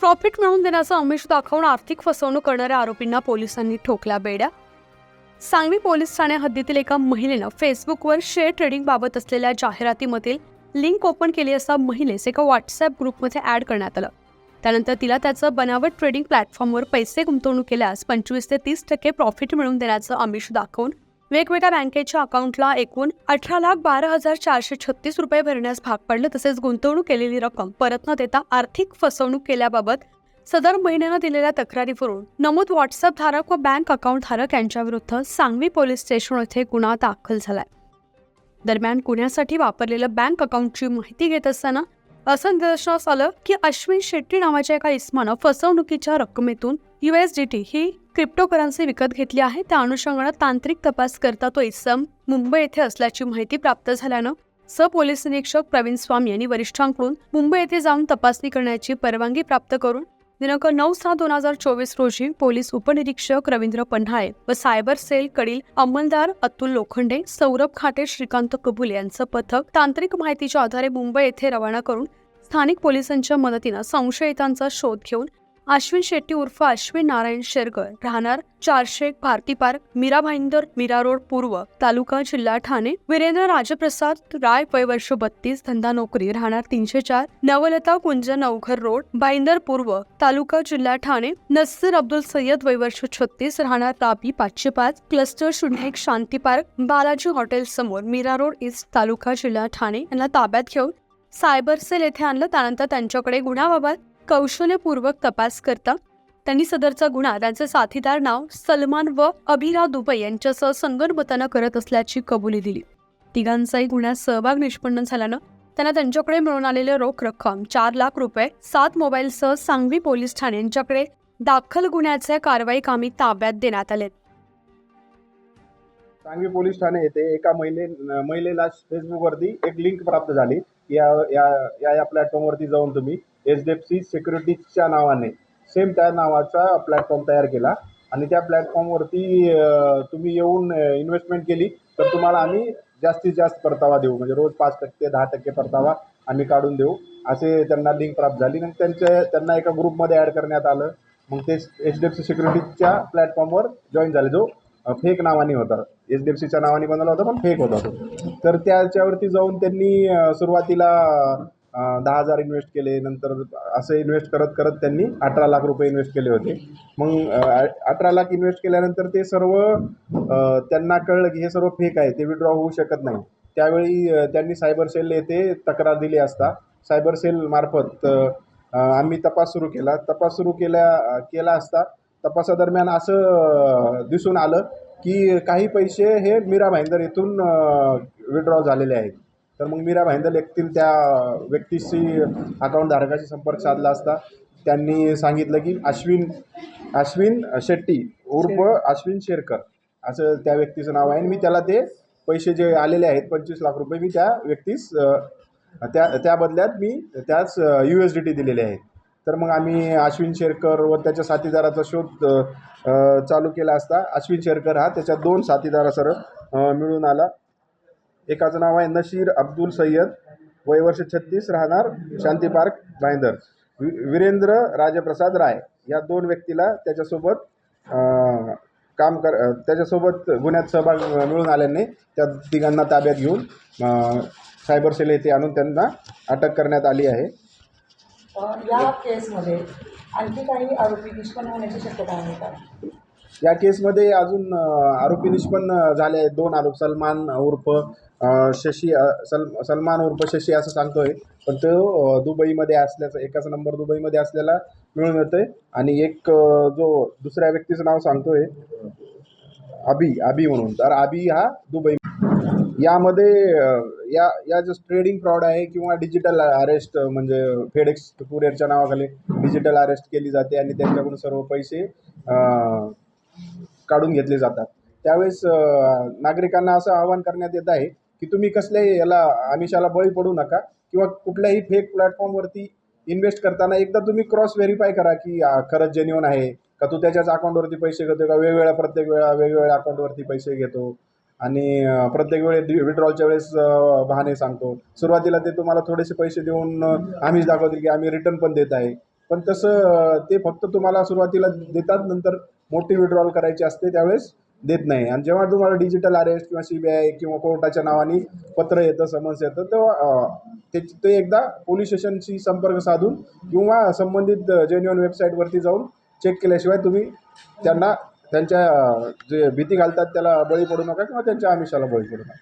Profit मिळवून देण्याचं अमिष दाखवून आर्थिक फसवणूक करणाऱ्या आरोपींना पोलिसांनी ठोकल्या बेड्या. सांगवी पोलीस ठाण्या हद्दीतील एका महिलेनं फेसबुकवर शेअर ट्रेडिंग बाबत असलेल्या जाहिरातीमधील लिंक ओपन केली असता महिलेस एका व्हॉट्सअप ग्रुपमध्ये ॲड करण्यात आलं. त्यानंतर तिला त्याचं बनावट ट्रेडिंग प्लॅटफॉर्मवर पैसे गुंतवणूक केल्यास पंचवीस ते तीस टक्के प्रॉफिट मिळवून देण्याचं अमिष दाखवून वेगवेगळ्या बँकेच्या अकाउंटला एकूण अठरा लाख बारा हजार चारशे छत्तीस रुपये भरण्यास भाग पडलं तसेच गुंतवणूक केलेली रक्कम परत न देता आर्थिक फसवणूक केल्याबाबत सदर महिन्यानं दिलेल्या तक्रारीवरून नमूद व्हॉट्सअप धारक व बँक अकाउंट धारक यांच्याविरुद्ध सांगवी पोलीस स्टेशन येथे गुन्हा दाखल झालाय. दरम्यान गुन्ह्यासाठी वापरलेलं बँक अकाउंटची माहिती घेत असताना असं निदर्शनास आलं की अश्विन शेट्टी नावाच्या एका इस्मानं फसवणुकीच्या रकमेतून यूएसडीटी ही क्रिप्टोकरन्सी विकत घेतली आहे. त्या अनुषंगानं तांत्रिक तपास करता तो इसम मुंबई येथे असल्याची माहिती प्राप्त झाल्यानं स पोलीस निरीक्षक प्रवीण स्वामी यांनी वरिष्ठांकडून मुंबई येथे जाऊन तपासणी करण्याची परवानगी प्राप्त करून दिनांक नऊ सहा दोन हजार चोवीस रोजी पोलीस उपनिरीक्षक रवींद्र पन्हाळे व सायबर सेल कडील अंमलदार अतुल लोखंडे सौरभ खाटे श्रीकांत कबूल यांचं पथक तांत्रिक माहितीच्या आधारे मुंबई येथे रवाना करून स्थानिक पोलिसांच्या मदतीनं संशयितांचा शोध घेऊन अश्विन शेट्टी उर्फ अश्विन नारायण शेरकर राहणार चारशे भारती पार्क मीरा भाईंदर मीरा रोड पूर्व तालुका जिल्हा ठाणे. वीरेंद्र राजप्रसाद राय वय वर्ष बत्तीस धंदा नोकरी. राहणार तीनशे चार. नवलता कुंज नवघर रोड भाईंदर पूर्व तालुका जिल्हा ठाणे. नस्सर अब्दुल सय्यद वय वर्ष छत्तीस राहणार राबी पाचशे पाच. क्लस्टर शून्य एक शांती पार्क बालाजी हॉटेल समोर मीरा रोड ईस्ट तालुका जिल्हा ठाणे. यांना ताब्यात घेऊन सायबर सेल येथे आणलं. त्यानंतर त्यांच्याकडे गुन्ह्याबाबत कौशल्यपूर्वक तपास करता त्यांनी सदरचा गुन्हा त्यांचे साथीदार नाव सलमान व अभिरा दुबई यांच्यासह संगनमतानं करत असल्याची कबुली दिली. तिघांचाही गुन्ह्यात सहभाग निष्पन्न झाल्यानं त्यांना त्यांच्याकडे मिळून आलेले रोख रक्कम चार लाख रुपये सात मोबाईलसह सांगवी पोलीस ठाणे यांच्याकडे दाखल गुन्ह्याचे कारवाई कामी ताब्यात देण्यात आले. सांगवी पोलीस ठाणे येथे एका महिले महिलेला फेसबुकवरती एक लिंक प्राप्त झाली. या या या या प्लॅटफॉर्मवरती जाऊन तुम्ही एच डी एफ सी सिक्युरिटीजच्या नावाने. सेम त्या नावाचा प्लॅटफॉर्म तयार केला. आणि त्या प्लॅटफॉर्मवरती तुम्ही येऊन इन्व्हेस्टमेंट केली तर तुम्हाला आम्ही जास्तीत जास्त परतावा देऊ. म्हणजे रोज पाच टक्के दहा टक्के परतावा आम्ही काढून देऊ. असे त्यांना लिंक प्राप्त झाली. आणि त्यांच्या त्यांना एका ग्रुपमध्ये ॲड करण्यात आलं. मग ते एच डी एफ सी सिक्युरिटीजच्या प्लॅटफॉर्मवर जॉईन झाले. जो फेक नावाने होता. एच डी एफ सीच्या नावाने बनवला होता पण फेक होता तो. तर त्याच्यावरती जाऊन त्यांनी सुरुवातीला दहा हजार इन्व्हेस्ट केले नंतर असं इन्व्हेस्ट करत करत त्यांनी अठरा लाख रुपये इन्व्हेस्ट केले होते. मग अठरा लाख इन्व्हेस्ट केल्यानंतर ते सर्व त्यांना कळलं की हे सर्व फेक आहे ते विड्रॉ होऊ शकत नाही. त्यावेळी त्यांनी सायबर सेल येथे तक्रार दिली असता. सायबर सेल मार्फत आम्ही तपास सुरू केला. तपास सुरू केल्या केला असता. तपासादरम्यान असं दिसून आलं की काही पैसे हे मीरा भाईंदर येथून विड्रॉ झालेले आहेत. तर मग मीरा भाईंदर येथील त्या व्यक्तीशी अकाउंट धारकाशी संपर्क साधला असता त्यांनी सांगितलं की अश्विन अश्विन शेट्टी उर्फ अश्विन शेरकर असं त्या व्यक्तीचं नाव आहे. आणि मी त्याला ते पैसे जे आलेले आहेत पंचवीस लाख रुपये मी त्या व्यक्तीस त्या त्या बदल्यात मी त्याच यू एस डी टी दिलेले आहेत. तर मग आम्ही अश्विन शेरकर व त्याच्या साथीदाराचा शोध चालू केला असता. अश्विन शेरकर हा त्याच्या दोन साथीदारासह अ, मिळून आला. एकाचं नाव आहे नशीर अब्दुल सय्यद. वय वर्ष छत्तीस राहणार शांती पार्क भाईंदर वि वीरेंद्र राजप्रसाद राय या दोन व्यक्तीला त्याच्यासोबत काम कर त्याच्यासोबत गुन्ह्यात सहभाग मिळून आल्याने त्या तिघांना ताब्यात घेऊन सायबर सेल येथे आणून त्यांना अटक करण्यात आली आहे. या केसमध्ये आणखी काही आरोपी निष्पन्न होण्याची शक्यता आहे का? या केसमध्ये अजून आरोपी निष्पन्न झाले आहेत. दोन आरोप सलमान उर्फ शशी सल सलमान उर्फ शशी असं सांगतोय. पण तो दुबईमध्ये असल्याचा एकाचा नंबर दुबईमध्ये असलेला मिळून येतोय. आणि एक जो दुसऱ्या व्यक्तीचं नाव सांगतोय अबी अबी म्हणून. तर अबी हा दुबई. यामध्ये या या जो ट्रेडिंग फ्रॉड आहे किंवा डिजिटल अरेस्ट म्हणजे फेडेक्स कुरिअरच्या नावाखाली डिजिटल अरेस्ट केली जाते आणि त्यांच्याकडून सर्व पैसे काढून घेतले जातात. त्यावेळेस नागरिकांना असं आवाहन करण्यात येत आहे की तुम्ही कसल्याही याला आमिषाला बळी पडू नका किंवा कुठल्याही फेक प्लॅटफॉर्मवरती इन्व्हेस्ट करताना एकदा तुम्ही क्रॉस व्हेरीफाय करा की खरंच जेन्युअन आहे का तू त्याच्याच अकाउंटवरती पैसे घेतो का? वेगवेगळ्या प्रत्येक वेळा वेगवेगळ्या अकाउंटवरती पैसे घेतो आणि प्रत्येक वेळेस विड्रॉलच्या वेळेस बहाणे सांगतो. सुरुवातीला ते तुम्हाला थोडेसे पैसे देऊन आम्हीच दाखवतील की आम्ही रिटर्न पण देत आहे. पण तसं ते फक्त तुम्हाला सुरुवातीला देतात नंतर मोठी विड्रॉल करायची असते त्यावेळेस देत नाही. आणि जेव्हा तुम्हाला डिजिटल अरेस्ट किंवा सी बी आय किंवा कोर्टाच्या नावाने पत्र येतं समन्स येतं तेव्हा ते ते एकदा पोलीस स्टेशनशी संपर्क साधून किंवा संबंधित जेन्युअन वेबसाईटवरती जाऊन चेक केल्याशिवाय तुम्ही त्यांना त्यांच्या जे भीती घालतात त्याला बळी पडू नका किंवा त्यांच्या आमिषाला बळी पडू नका.